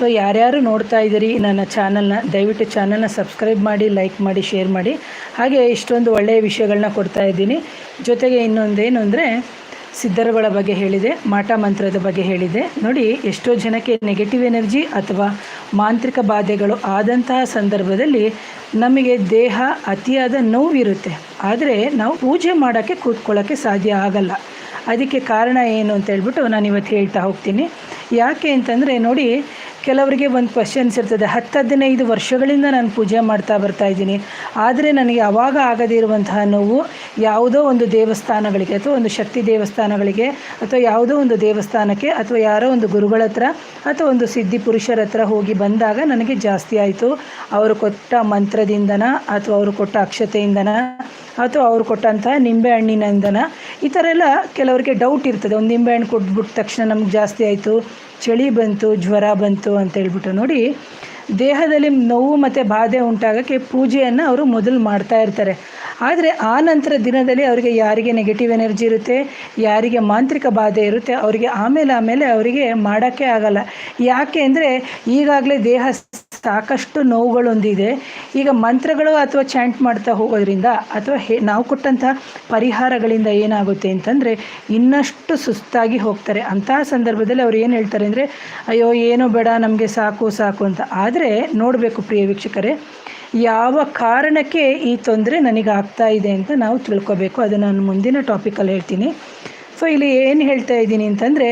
So ಯಾರ್ಯಾರು ನೋಡ್ತಾ ಇದ್ದೀರಿ ನನ್ನ ಚಾನಲ್ನ, ದಯವಿಟ್ಟು ಚಾನಲ್ನ ಸಬ್ಸ್ಕ್ರೈಬ್ ಮಾಡಿ, ಲೈಕ್ ಮಾಡಿ, ಶೇರ್ ಮಾಡಿ. ಹಾಗೆ ಇಷ್ಟೊಂದು ಒಳ್ಳೆಯ ವಿಷಯಗಳನ್ನ ಕೊಡ್ತಾ ಇದ್ದೀನಿ. ಜೊತೆಗೆ ಇನ್ನೊಂದೇನು ಅಂದರೆ, ಸಿದ್ಧರುಗಳ ಬಗ್ಗೆ ಹೇಳಿದೆ, ಮಾಟ ಮಂತ್ರದ ಬಗ್ಗೆ ಹೇಳಿದೆ. ನೋಡಿ, ಎಷ್ಟೋ ಜನಕ್ಕೆ ನೆಗೆಟಿವ್ ಎನರ್ಜಿ ಅಥವಾ ಮಾಂತ್ರಿಕ ಬಾಧೆಗಳು ಆದಂತಹ ಸಂದರ್ಭದಲ್ಲಿ ನಮಗೆ ದೇಹ ಅತಿಯಾದ ನೋವಿರುತ್ತೆ. ಆದರೆ ನಾವು ಪೂಜೆ ಮಾಡೋಕ್ಕೆ ಕೂತ್ಕೊಳ್ಳೋಕ್ಕೆ ಸಾಧ್ಯ ಆಗಲ್ಲ. ಅದಕ್ಕೆ ಕಾರಣ ಏನು ಅಂತ ಹೇಳ್ಬಿಟ್ಟು ನಾನು ಇವತ್ತು ಹೇಳ್ತಾ ಹೋಗ್ತೀನಿ. ಯಾಕೆ ಅಂತಂದರೆ ನೋಡಿ ಕೆಲವರಿಗೆ ಒಂದು ಕ್ವಶನ್ಸ್ ಇರ್ತದೆ. ಹತ್ತು ಹದಿನೈದು ವರ್ಷಗಳಿಂದ ನಾನು ಪೂಜೆ ಮಾಡ್ತಾ ಬರ್ತಾ ಇದ್ದೀನಿ. ಆದರೆ ನನಗೆ ಅವಾಗ ಆಗದೇ ಇರುವಂತಹ ನೋವು ಯಾವುದೋ ಒಂದು ದೇವಸ್ಥಾನಗಳಿಗೆ ಅಥವಾ ಒಂದು ಶಕ್ತಿ ದೇವಸ್ಥಾನಗಳಿಗೆ ಅಥವಾ ಯಾವುದೋ ಒಂದು ದೇವಸ್ಥಾನಕ್ಕೆ ಅಥವಾ ಯಾರೋ ಒಂದು ಗುರುಗಳ ಹತ್ರ ಅಥವಾ ಒಂದು ಸಿದ್ಧಿ ಪುರುಷರ ಹತ್ರ ಹೋಗಿ ಬಂದಾಗ ನನಗೆ ಜಾಸ್ತಿ ಆಯಿತು. ಅವರು ಕೊಟ್ಟ ಮಂತ್ರದಿಂದನ ಅಥವಾ ಅವರು ಕೊಟ್ಟ ಅಕ್ಷತೆಯಿಂದನ ಅಥವಾ ಅವ್ರು ಕೊಟ್ಟಂತಹ ನಿಂಬೆ ಹಣ್ಣಿನಿಂದನ ಈ ಥರ ಎಲ್ಲ ಕೆಲವರಿಗೆ ಡೌಟ್ ಇರ್ತದೆ. ಒಂದು ನಿಂಬೆ ಹಣ್ಣು ಕೊಟ್ಬಿಟ್ಟ ತಕ್ಷಣ ನಮ್ಗೆ ಜಾಸ್ತಿ ಆಯಿತು. ಚಳಿ ಬಂತು ಜ್ವರ ಬಂತು ಅಂತ ಹೇಳ್ಬಿಟ್ಟು ನೋಡಿ ದೇಹದಲ್ಲಿ ನೋವು ಮತ್ತು ಬಾಧೆ ಉಂಟಾಗೋಕ್ಕೆ ಪೂಜೆಯನ್ನು ಅವರು ಮೊದಲು ಮಾಡ್ತಾ ಇರ್ತಾರೆ. ಆದರೆ ಆ ನಂತರ ದಿನದಲ್ಲಿ ಅವರಿಗೆ ಯಾರಿಗೆ ನೆಗೆಟಿವ್ ಎನರ್ಜಿ ಇರುತ್ತೆ, ಯಾರಿಗೆ ಮಾಂತ್ರಿಕ ಬಾಧೆ ಇರುತ್ತೆ, ಅವರಿಗೆ ಆಮೇಲೆ ಆಮೇಲೆ ಅವರಿಗೆ ಮಾಡೋಕ್ಕೆ ಆಗಲ್ಲ. ಯಾಕೆ ಅಂದರೆ ಈಗಾಗಲೇ ದೇಹ ಸಾಕಷ್ಟು ನೋವುಗಳೊಂದಿದೆ. ಈಗ ಮಂತ್ರಗಳು ಅಥವಾ ಚಾಂಟ್ ಮಾಡ್ತಾ ಹೋಗೋದ್ರಿಂದ ಅಥವಾ ಹೇ, ನಾವು ಕೊಟ್ಟಂಥ ಪರಿಹಾರಗಳಿಂದ ಏನಾಗುತ್ತೆ ಅಂತಂದರೆ ಇನ್ನಷ್ಟು ಸುಸ್ತಾಗಿ ಹೋಗ್ತಾರೆ. ಅಂತಹ ಸಂದರ್ಭದಲ್ಲಿ ಅವ್ರು ಏನು ಹೇಳ್ತಾರೆ ಅಂದರೆ, ಅಯ್ಯೋ, ಏನೋ ಬೇಡ, ನಮಗೆ ಸಾಕು ಸಾಕು ಅಂತ. ಆದರೆ ನೋಡಬೇಕು ಪ್ರಿಯ ವೀಕ್ಷಕರೇ. ಯಾವ ಕಾರಣಕ್ಕೆ ಈ ತೊಂದರೆ ನನಗೆ ಆಗ್ತಾ ಇದೆ ಅಂತ ನಾವು ತಿಳ್ಕೊಬೇಕು. ಅದು ನಾನು ಮುಂದಿನ ಟಾಪಿಕಲ್ಲಿ ಹೇಳ್ತೀನಿ. ಸೊ ಇಲ್ಲಿ ಏನು ಹೇಳ್ತಾ ಇದ್ದೀನಿ ಅಂತಂದರೆ,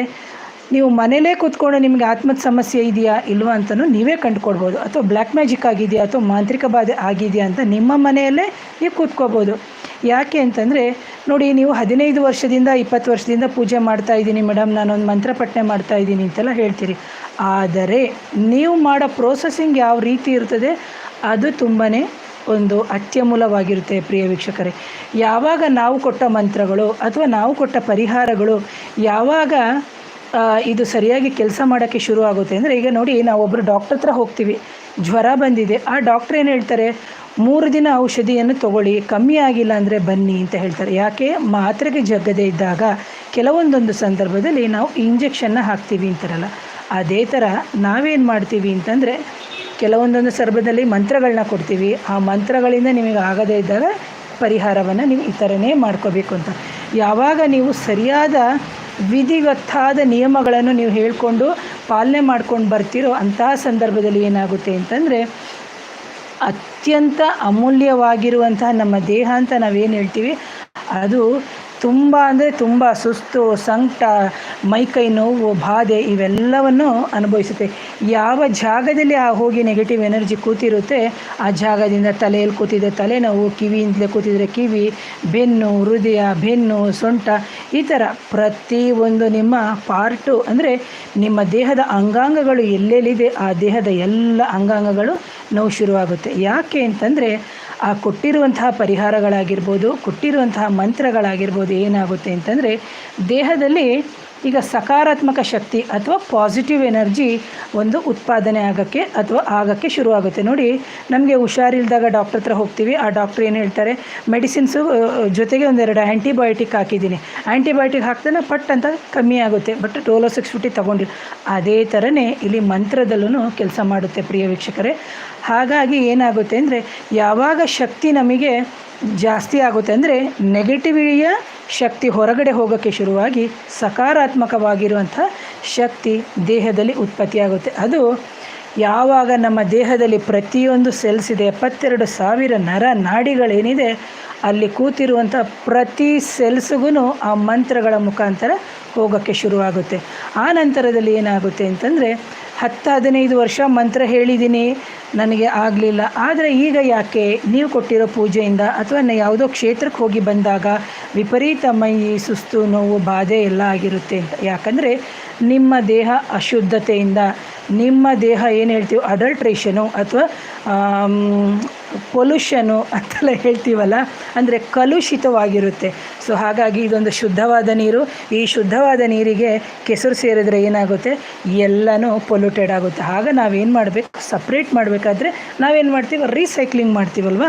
ನೀವು ಮನೇಲೇ ಕೂತ್ಕೊಂಡು ನಿಮಗೆ ಆತ್ಮದ ಸಮಸ್ಯೆ ಇದೆಯಾ ಇಲ್ವಾ ಅಂತಲೂ ನೀವೇ ಕಂಡುಕೊಡ್ಬೋದು ಅಥವಾ ಬ್ಲ್ಯಾಕ್ ಮ್ಯಾಜಿಕ್ ಆಗಿದೆಯಾ ಅಥವಾ ಮಾಂತ್ರಿಕ ಬಾಧೆ ಆಗಿದೆಯಾ ಅಂತ ನಿಮ್ಮ ಮನೆಯಲ್ಲೇ ನೀವು ಕೂತ್ಕೋಬೋದು ಯಾಕೆ ಅಂತಂದರೆ, ನೋಡಿ ನೀವು ಹದಿನೈದು ವರ್ಷದಿಂದ ಇಪ್ಪತ್ತು ವರ್ಷದಿಂದ ಪೂಜೆ ಮಾಡ್ತಾ ಇದ್ದೀನಿ ಮೇಡಮ್, ನಾನೊಂದು ಮಂತ್ರಪಟ್ಟಣೆ ಮಾಡ್ತಾ ಇದ್ದೀನಿ ಅಂತೆಲ್ಲ ಹೇಳ್ತೀರಿ. ಆದರೆ ನೀವು ಮಾಡೋ ಪ್ರೋಸೆಸಿಂಗ್ ಯಾವ ರೀತಿ ಇರ್ತದೆ, ಅದು ತುಂಬಾ ಒಂದು ಅತ್ಯಮೂಲವಾಗಿರುತ್ತೆ ಪ್ರಿಯ ವೀಕ್ಷಕರೇ. ಯಾವಾಗ ನಾವು ಕೊಟ್ಟ ಮಂತ್ರಗಳು ಅಥವಾ ನಾವು ಕೊಟ್ಟ ಪರಿಹಾರಗಳು, ಯಾವಾಗ ಇದು ಸರಿಯಾಗಿ ಕೆಲಸ ಮಾಡೋಕ್ಕೆ ಶುರು ಆಗುತ್ತೆ ಅಂದರೆ, ಈಗ ನೋಡಿ ನಾವು ಒಬ್ಬರು ಡಾಕ್ಟ್ರ್ ಹತ್ರ ಹೋಗ್ತೀವಿ, ಜ್ವರ ಬಂದಿದೆ, ಆ ಡಾಕ್ಟ್ರ್ ಏನು ಹೇಳ್ತಾರೆ, ಮೂರು ದಿನ ಔಷಧಿಯನ್ನು ತಗೊಳ್ಳಿ, ಕಮ್ಮಿ ಆಗಿಲ್ಲ ಅಂದರೆ ಬನ್ನಿ ಅಂತ ಹೇಳ್ತಾರೆ. ಯಾಕೆ? ಮಾತ್ರೆಗೆ ಜಗ್ಗದೇ ಇದ್ದಾಗ ಕೆಲವೊಂದೊಂದು ಸಂದರ್ಭದಲ್ಲಿ ನಾವು ಇಂಜೆಕ್ಷನ್ನ ಹಾಕ್ತೀವಿ ಅಂತಾರಲ್ಲ. ಅದೇ ಥರ ನಾವೇನು ಮಾಡ್ತೀವಿ ಅಂತಂದರೆ ಕೆಲವೊಂದೊಂದು ಸಂದರ್ಭದಲ್ಲಿ ಮಂತ್ರಗಳನ್ನ ಕೊಡ್ತೀವಿ. ಆ ಮಂತ್ರಗಳಿಂದ ನಿಮಗೆ ಆಗದೇ ಇದ್ದಾಗ ಪರಿಹಾರವನ್ನು ನೀವು ಈ ಥರನೇ ಮಾಡ್ಕೋಬೇಕು ಅಂತ. ಯಾವಾಗ ನೀವು ಸರಿಯಾದ ವಿಧಿವತ್ತಾದ ನಿಯಮಗಳನ್ನು ನೀವು ಹೇಳಿಕೊಂಡು ಪಾಲನೆ ಮಾಡ್ಕೊಂಡು ಬರ್ತೀರೋ ಅಂತಹ ಸಂದರ್ಭದಲ್ಲಿ ಏನಾಗುತ್ತೆ ಅಂತಂದರೆ ಅತ್ಯಂತ ಅಮೂಲ್ಯವಾಗಿರುವಂತಹ ನಮ್ಮ ದೇಹ ಅಂತ ನಾವೇನು ಹೇಳ್ತೀವಿ, ಅದು ತುಂಬ ಅಂದರೆ ತುಂಬ ಸುಸ್ತು, ಸಂಕಟ ಮೈಕೈ ನೋವು, ಬಾಧೆ ಇವೆಲ್ಲವನ್ನು ಅನುಭವಿಸುತ್ತೆ. ಯಾವ ಜಾಗದಲ್ಲಿ ಆ ಹೋಗಿ ನೆಗೆಟಿವ್ ಎನರ್ಜಿ ಕೂತಿರುತ್ತೆ, ಆ ಜಾಗದಿಂದ ತಲೆಯಲ್ಲಿ ಕೂತಿದೆ, ತಲೆನೋವು, ಕಿವಿಯಿಂದಲೇ ಕೂತಿದ್ರೆ ಕಿವಿ, ಬೆನ್ನು, ಹೃದಯ, ಬೆನ್ನು, ಸೊಂಟ, ಈ ಥರ ಪ್ರತಿಯೊಂದು ನಿಮ್ಮ ಪಾರ್ಟು ಅಂದರೆ ನಿಮ್ಮ ದೇಹದ ಅಂಗಾಂಗಗಳು ಎಲ್ಲೆಲ್ಲಿದೆ, ಆ ದೇಹದ ಎಲ್ಲ ಅಂಗಾಂಗಗಳು ನೋವು ಶುರುವಾಗುತ್ತೆ. ಯಾಕೆ ಅಂತಂದರೆ ಆ ಕೊಟ್ಟಿರುವಂತಹ ಪರಿಹಾರಗಳಾಗಿರ್ಬೋದು, ಕೊಟ್ಟಿರುವಂತಹ ಮಂತ್ರಗಳಾಗಿರ್ಬೋದು ಏನಾಗುತ್ತೆ ಅಂತಂದರೆ, ದೇಹದಲ್ಲಿ ಈಗ ಸಕಾರಾತ್ಮಕ ಶಕ್ತಿ ಅಥವಾ ಪಾಸಿಟಿವ್ ಎನರ್ಜಿ ಒಂದು ಉತ್ಪಾದನೆ ಆಗೋಕ್ಕೆ ಅಥವಾ ಆಗೋಕ್ಕೆ ಶುರುವಾಗುತ್ತೆ. ನೋಡಿ, ನಮಗೆ ಹುಷಾರಿಲ್ದಾಗ ಡಾಕ್ಟ್ರ್ ಹತ್ರ ಹೋಗ್ತೀವಿ, ಆ ಡಾಕ್ಟ್ರ್ ಏನು ಹೇಳ್ತಾರೆ ಮೆಡಿಸಿನ್ಸು ಜೊತೆಗೆ ಒಂದೆರಡು ಆ್ಯಂಟಿಬಯೋಟಿಕ್ ಹಾಕಿದ್ದೀನಿ. ಆ್ಯಂಟಿಬಯೋಟಿಕ್ ಹಾಕ್ತಾನೆ ಪಟ್ ಅಂತ ಕಮ್ಮಿ ಆಗುತ್ತೆ ಬಟ್ ಡೋಲೋ ಸಿಕ್ಸ್ ಫಿಫ್ಟಿ ತೊಗೊಂಡಿಲ್ಲ. ಅದೇ ಥರನೇ ಇಲ್ಲಿ ಮಂತ್ರದಲ್ಲೂ ಕೆಲಸ ಮಾಡುತ್ತೆ, ಪ್ರಿಯ ವೀಕ್ಷಕರೇ. ಹಾಗಾಗಿ ಏನಾಗುತ್ತೆ ಅಂದರೆ ಯಾವಾಗ ಶಕ್ತಿ ನಮಗೆ ಜಾಸ್ತಿ ಆಗುತ್ತೆ ಅಂದರೆ ನೆಗೆಟಿವಿಯ ಶಕ್ತಿ ಹೊರಗಡೆ ಹೋಗೋಕ್ಕೆ ಶುರುವಾಗಿ ಸಕಾರಾತ್ಮಕವಾಗಿರುವಂಥ ಶಕ್ತಿ ದೇಹದಲ್ಲಿ ಉತ್ಪತ್ತಿಯಾಗುತ್ತೆ ಅದು ಯಾವಾಗ ನಮ್ಮ ದೇಹದಲ್ಲಿ ಪ್ರತಿಯೊಂದು ಸೆಲ್ಸ್ ಇದೆ, ಎಪ್ಪತ್ತೆರಡು ಸಾವಿರ ನರ ನಾಡಿಗಳೇನಿದೆ ಅಲ್ಲಿ ಕೂತಿರುವಂಥ ಪ್ರತಿ ಸೆಲ್ಸ್ಗೂ ಆ ಮಂತ್ರಗಳ ಮುಖಾಂತರ ಹೋಗೋಕ್ಕೆ ಶುರುವಾಗುತ್ತೆ. ಆ ನಂತರದಲ್ಲಿ ಏನಾಗುತ್ತೆ ಅಂತಂದರೆ ಹತ್ತು ಹದಿನೈದು ವರ್ಷ ಮಂತ್ರ ಹೇಳಿದ್ದೀನಿ, ನನಗೆ ಆಗಲಿಲ್ಲ. ಆದರೆ ಈಗ ಯಾಕೆ? ನೀವು ಕೊಟ್ಟಿರೋ ಪೂಜೆಯಿಂದ ಅಥವಾ ಯಾವುದೋ ಕ್ಷೇತ್ರಕ್ಕೆ ಹೋಗಿ ಬಂದಾಗ ವಿಪರೀತ ಮೈ ಸುಸ್ತು ನೋವು ಬಾಧೆ ಎಲ್ಲ ಆಗಿರುತ್ತೆ ಅಂತ. ಯಾಕಂದರೆ ನಿಮ್ಮ ದೇಹ ಅಶುದ್ಧತೆಯಿಂದ ನಿಮ್ಮ ದೇಹ ಏನು ಹೇಳ್ತೀವಿ ಅಡಲ್ಟ್ರೇಷನು ಅಥವಾ ಪೊಲ್ಯೂಷನು ಅಂತೆಲ್ಲ ಹೇಳ್ತೀವಲ್ಲ, ಅಂದರೆ ಕಲುಷಿತವಾಗಿರುತ್ತೆ. ಸೊ ಹಾಗಾಗಿ ಇದೊಂದು ಶುದ್ಧವಾದ ನೀರು. ಈ ಶುದ್ಧವಾದ ನೀರಿಗೆ ಕೆಸರು ಸೇರಿದ್ರೆ ಏನಾಗುತ್ತೆ? ಎಲ್ಲನೂ ಪೊಲ್ಯೂಟೆಡ್ ಆಗುತ್ತೆ. ಆಗ ನಾವೇನು ಮಾಡಬೇಕು? ಸಪ್ರೇಟ್ ಮಾಡಬೇಕಾದ್ರೆ ನಾವೇನು ಮಾಡ್ತೀವಿ ರೀಸೈಕ್ಲಿಂಗ್ ಮಾಡ್ತೀವಲ್ವ?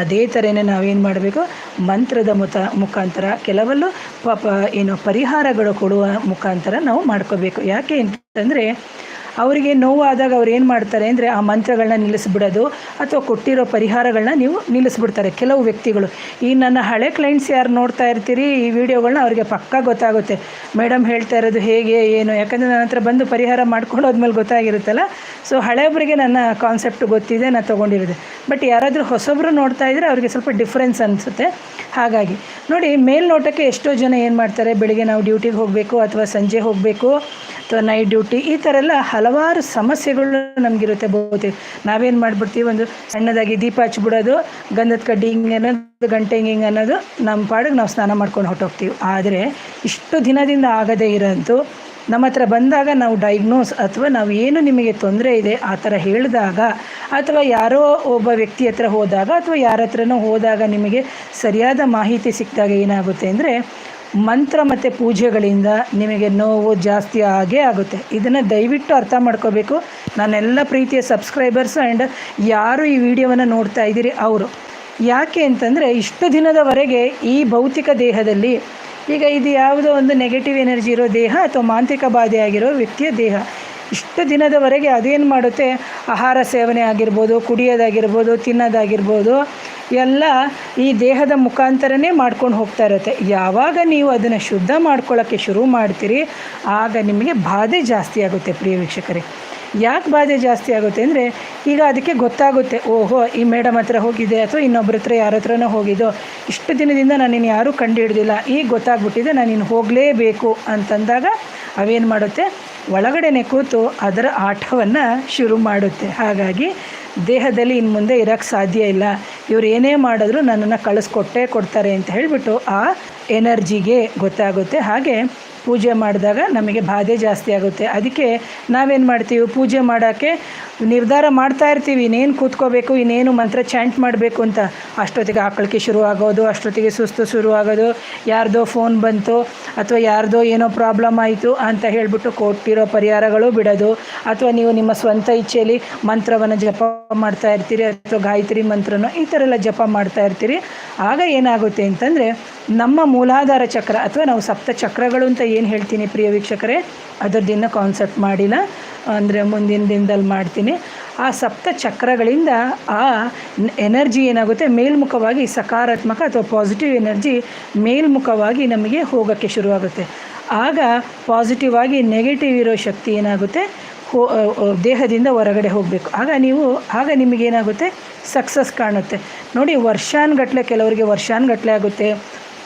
ಅದೇ ಥರನೇ ನಾವೇನು ಮಾಡಬೇಕು? ಮಂತ್ರದ ಮುತ, ಮುಖಾಂತರ, ಕೆಲವಲ್ಲೂ ಪಾಪ, ಏನು ಪರಿಹಾರಗಳು ಕೊಡುವ ಮುಖಾಂತರ ನಾವು ಮಾಡ್ಕೋಬೇಕು. ಯಾಕೆ ಅಂತಂದರೆ ಅವರಿಗೆ ನೋವಾದಾಗ ಅವ್ರು ಏನು ಮಾಡ್ತಾರೆ ಅಂದರೆ ಆ ಮಂತ್ರಗಳನ್ನ ನಿಲ್ಲಿಸ್ಬಿಡೋದು ಅಥವಾ ಕೊಟ್ಟಿರೋ ಪರಿಹಾರಗಳನ್ನ ನೀವು ನಿಲ್ಲಿಸ್ಬಿಡ್ತಾರೆ. ಕೆಲವು ವ್ಯಕ್ತಿಗಳು. ಈ ನನ್ನ ಹಳೆ ಕ್ಲೈಂಟ್ಸ್ ಯಾರು ನೋಡ್ತಾ ಇರ್ತೀರಿ, ಈ ವಿಡಿಯೋಗಳನ್ನ ಅವ್ರಿಗೆ ಪಕ್ಕಾ ಗೊತ್ತಾಗುತ್ತೆ. ಮೇಡಮ್ ಹೇಳ್ತಾ ಇರೋದು ಹೇಗೆ, ಏನು? ಯಾಕಂದರೆ ನನ್ನ ಹತ್ರ ಬಂದು ಪರಿಹಾರ ಮಾಡ್ಕೊಂಡು ಹೋದ್ಮೇಲೆ ಗೊತ್ತಾಗಿರುತ್ತಲ್ಲ. ಸೊ ಹಳೆಯೊಬ್ಬರಿಗೆ ನನ್ನ ಕಾನ್ಸೆಪ್ಟ್ ಗೊತ್ತಿದೆ ನಾನು ತೊಗೊಂಡಿರೋದು. ಬಟ್ ಯಾರಾದರೂ ಹೊಸೊಬ್ಬರು ನೋಡ್ತಾ ಇದ್ದರೆ ಅವ್ರಿಗೆ ಸ್ವಲ್ಪ ಡಿಫ್ರೆನ್ಸ್ ಅನಿಸುತ್ತೆ. ಹಾಗಾಗಿ. ನೋಡಿ, ಮೇಲ್ನೋಟಕ್ಕೆ ಎಷ್ಟೋ ಜನ ಏನು ಮಾಡ್ತಾರೆ, ಬೆಳಿಗ್ಗೆ ನಾವು ಡ್ಯೂಟಿಗೆ ಹೋಗಬೇಕು ಅಥವಾ ಸಂಜೆ ಹೋಗಬೇಕು. ಅಥವಾ ನೈಟ್ ಡ್ಯೂಟಿ ಈ ಥರ ಎಲ್ಲ ಹಲವಾರು ಸಮಸ್ಯೆಗಳು ನಮಗಿರುತ್ತೆ ಬಹುತೇಕ. ನಾವೇನು ಮಾಡಿಬಿಡ್ತೀವಿ, ಒಂದು ಸಣ್ಣದಾಗಿ ದೀಪ ಹಚ್ಬಿಡೋದು, ಗಂಧದ ಕಡ್ಡಿ ಹಿಂಗೆ ಅನ್ನೋದು, ಗಂಟೆ ಹಿಂಗೆ ಅನ್ನೋದು ನಮ್ಮ ಪಾಡಿಗೆ ನಾವು ಸ್ನಾನ ಮಾಡ್ಕೊಂಡು ಹೊಟ್ಟೋಗ್ತೀವಿ ಆದರೆ ಇಷ್ಟು ದಿನದಿಂದ ಆಗದೇ ಇರೋಂಥೂ ನಮ್ಮ ಹತ್ರ ಬಂದಾಗ ನಾವು ಡೈಗ್ನೋಸ್ ಅಥವಾ ನಾವು ಏನು ನಿಮಗೆ ತೊಂದರೆ ಇದೆ ಆ ಥರ ಹೇಳಿದಾಗ, ಅಥವಾ ಯಾರೋ ಒಬ್ಬ ವ್ಯಕ್ತಿ ಹತ್ರ ಹೋದಾಗ ಅಥವಾ ಯಾರ ಹತ್ರನೂ ಹೋದಾಗ ನಿಮಗೆ ಸರಿಯಾದ ಮಾಹಿತಿ ಸಿಕ್ಕಿದಾಗ ಏನಾಗುತ್ತೆ ಅಂದರೆ ಮಂತ್ರ ಮತ್ತು ಪೂಜೆಗಳಿಂದ ನಿಮಗೆ ನೋವು ಜಾಸ್ತಿ ಆಗೇ ಆಗುತ್ತೆ. ಇದನ್ನು ದಯವಿಟ್ಟು ಅರ್ಥ ಮಾಡ್ಕೋಬೇಕು. ನನ್ನೆಲ್ಲ ಪ್ರೀತಿಯ ಸಬ್ಸ್ಕ್ರೈಬರ್ಸ್ ಆ್ಯಂಡ್ ಯಾರು ಈ ವಿಡಿಯೋವನ್ನು ನೋಡ್ತಾ ಇದ್ದೀರಿ? ಅವರು. ಯಾಕೆ ಅಂತಂದರೆ ಇಷ್ಟು ದಿನದವರೆಗೆ ಈ ಭೌತಿಕ ದೇಹದಲ್ಲಿ ಈಗ ಇದು ಯಾವುದೋ ಒಂದು ನೆಗೆಟಿವ್ ಎನರ್ಜಿ ಇರೋ ದೇಹ ಅಥವಾ ಮಾಂತ್ರಿಕ ಬಾಧೆ ಆಗಿರೋ ವ್ಯಕ್ತಿಯ ದೇಹ. ಇಷ್ಟು ದಿನದವರೆಗೆ ಅದೇನು ಮಾಡುತ್ತೆ? ಆಹಾರ ಸೇವನೆ ಆಗಿರ್ಬೋದು, ಕುಡಿಯೋದಾಗಿರ್ಬೋದು, ತಿನ್ನೋದಾಗಿರ್ಬೋದು ಎಲ್ಲ ಈ ದೇಹದ ಮುಖಾಂತರನೇ ಮಾಡ್ಕೊಂಡು ಹೋಗ್ತಾ ಇರುತ್ತೆ. ಯಾವಾಗ ನೀವು ಅದನ್ನು ಶುದ್ಧ ಮಾಡ್ಕೊಳ್ಳೋಕ್ಕೆ ಶುರು ಮಾಡ್ತೀರಿ, ಆಗ ನಿಮಗೆ ಬಾಧೆ ಜಾಸ್ತಿ ಆಗುತ್ತೆ ಪ್ರಿಯ ವೀಕ್ಷಕರೇ. ಯಾಕೆ ಬಾಧೆ ಜಾಸ್ತಿ ಆಗುತ್ತೆ ಅಂದರೆ, ಈಗ ಅದಕ್ಕೆ ಗೊತ್ತಾಗುತ್ತೆ, ಓಹೋ, ಈ ಮೇಡಮ್ ಹತ್ರ ಹೋಗಿದೆ ಅಥವಾ ಇನ್ನೊಬ್ಬರ ಹತ್ರ ಯಾರ ಹತ್ರನೋ ಹೋಗಿದ್ದೋ, ಇಷ್ಟು ದಿನದಿಂದ ನಾನು ಇನ್ನು ಯಾರೂ ಕಂಡು ಹಿಡ್ದಿಲ್ಲ ಈಗ ಗೊತ್ತಾಗ್ಬಿಟ್ಟಿದೆ ನಾನು ಇನ್ನು ಹೋಗಲೇಬೇಕು ಅಂತಂದಾಗ ಅವೇನು ಮಾಡುತ್ತೆ? ಒಳಗಡೆನೆ ಕೂತು ಅದರ ಆಟವನ್ನು ಶುರು ಮಾಡುತ್ತೆ. ಹಾಗಾಗಿ ದೇಹದಲ್ಲಿ ಇನ್ನು ಮುಂದೆ ಇರೋಕ್ಕೆ ಸಾಧ್ಯ ಇಲ್ಲ. ಇವರು ಏನೇ ಮಾಡಿದ್ರು ನನ್ನನ್ನು ಕಳಿಸ್ಕೊಟ್ಟೇ ಕೊಡ್ತಾರೆ ಅಂತ ಹೇಳಿಬಿಟ್ಟು ಆ ಎನರ್ಜಿಗೆ ಗೊತ್ತಾಗುತ್ತೆ. ಹಾಗೆ ಪೂಜೆ ಮಾಡಿದಾಗ ನಮಗೆ ಬಾಧೆ ಜಾಸ್ತಿ ಆಗುತ್ತೆ. ಅದಕ್ಕೆ ನಾವೇನು ಮಾಡ್ತೀವಿ? ಪೂಜೆ ಮಾಡೋಕ್ಕೆ ನಿರ್ಧಾರ ಮಾಡ್ತಾ ಇರ್ತೀವಿ. ಇನ್ನೇನು ಕೂತ್ಕೋಬೇಕು? ಇನ್ನೇನು ಮಂತ್ರ ಚಾಂಟ್ ಮಾಡಬೇಕು ಅಂತ. ಅಷ್ಟೊತ್ತಿಗೆ ಆಕಳಿಕೆ ಶುರು ಆಗೋದು, ಅಷ್ಟೊತ್ತಿಗೆ ಸುಸ್ತು ಶುರು ಆಗೋದು. ಯಾರ್ದೋ ಫೋನ್ ಬಂತು, ಅಥವಾ ಯಾರ್ದೋ ಏನೋ ಪ್ರಾಬ್ಲಮ್ ಆಯಿತು ಅಂತ ಹೇಳಿಬಿಟ್ಟು ಕೊಟ್ಟಿರೋ ಪರಿಹಾರಗಳು ಬಿಡೋದು. ಅಥವಾ ನೀವು ನಿಮ್ಮ ಸ್ವಂತ ಇಚ್ಛೆಯಲ್ಲಿ ಮಂತ್ರವನ್ನು ಜಪ ಮಾಡ್ತಾ ಇರ್ತೀರಿ, ಅಥವಾ ಗಾಯತ್ರಿ ಮಂತ್ರನೋ ಈ ಥರ ಎಲ್ಲ ಜಪ ಮಾಡ್ತಾ ಇರ್ತೀರಿ. ಆಗ ಏನಾಗುತ್ತೆ ಅಂತಂದರೆ ನಮ್ಮ ಮೂಲಾಧಾರ ಚಕ್ರ ಅಥವಾ ನಾವು ಸಪ್ತ ಚಕ್ರಗಳು ಅಂತ ಏನು ಹೇಳ್ತೀನಿ ಪ್ರಿಯ ವೀಕ್ಷಕರೇ? ಅದರದ್ದಿನ್ನೂ ಕಾನ್ಸೆಪ್ಟ್ ಮಾಡಿಲ್ಲ. ಅಂದರೆ ಮುಂದಿನ ದಿನದಲ್ಲಿ ಮಾಡ್ತೀನಿ. ಆ ಸಪ್ತ ಚಕ್ರಗಳಿಂದ ಆ ಎನರ್ಜಿ ಏನಾಗುತ್ತೆ? ಮೇಲ್ಮುಖವಾಗಿ ಸಕಾರಾತ್ಮಕ ಅಥವಾ ಪಾಸಿಟಿವ್ ಎನರ್ಜಿ ಮೇಲ್ಮುಖವಾಗಿ ನಮಗೆ ಹೋಗೋಕ್ಕೆ ಶುರುವಾಗುತ್ತೆ. ಆಗ ಪಾಸಿಟಿವ್ ಆಗಿ ನೆಗೆಟಿವ್ ಇರೋ ಶಕ್ತಿ ಏನಾಗುತ್ತೆ? ಹೋ ದೇಹದಿಂದ ಹೊರಗಡೆ ಹೋಗಬೇಕು. ಆಗ ನೀವು, ಆಗ ನಿಮಗೇನಾಗುತ್ತೆ? ಸಕ್ಸಸ್ ಕಾಣುತ್ತೆ. ನೋಡಿ, ವರ್ಷಾನುಗಟ್ಲೆ ಕೆಲವರಿಗೆ ವರ್ಷಾನುಗಟ್ಲೆ ಆಗುತ್ತೆ.